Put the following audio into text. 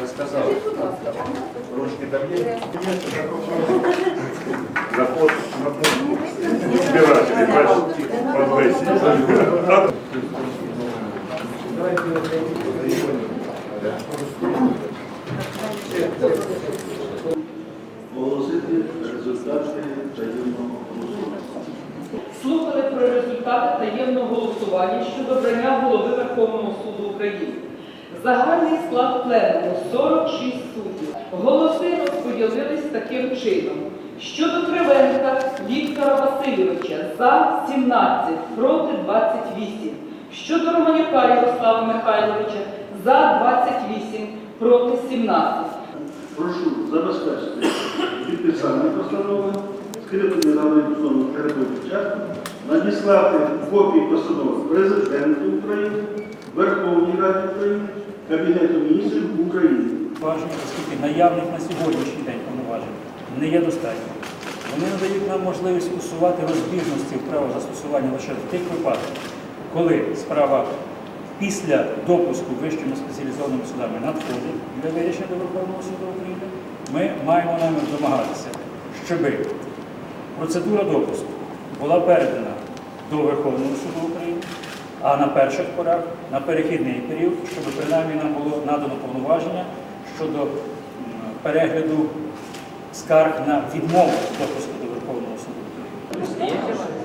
Нас тут Ручки там? Є. Заход на. Оголосити результати таємного голосування. Слухали про результати таємного голосування щодо обрання голови України. Загальний склад пленуму 46 суддів. Голоси розподілились таким чином. Щодо Кривенка Віктора Васильовича за 17, проти 28. Щодо Романюка Ярослава Михайловича за 28, проти 17. Прошу забезпечити підписання постанови, скрити державної постанови терапевтича, надіслати копії постанови Президенту України, Верховній Раді України, Кабінету міністрів України. Повноважень, оскільки наявних на сьогоднішній день повноважень не є достатньо. Вони надають нам можливість усувати розбіжності в право застосування лише в тих випадках, коли справа після допуску вищими спеціалізованими судами надходить для вирішення до Верховного суду України. Ми маємо намір домагатися, щоб процедура допуску була передана до Верховного суду України, а на перших порах, на перехідний період, щоб принаймні нам було надано повноваження щодо перегляду скарг на відмову допуску до Верховного суду України.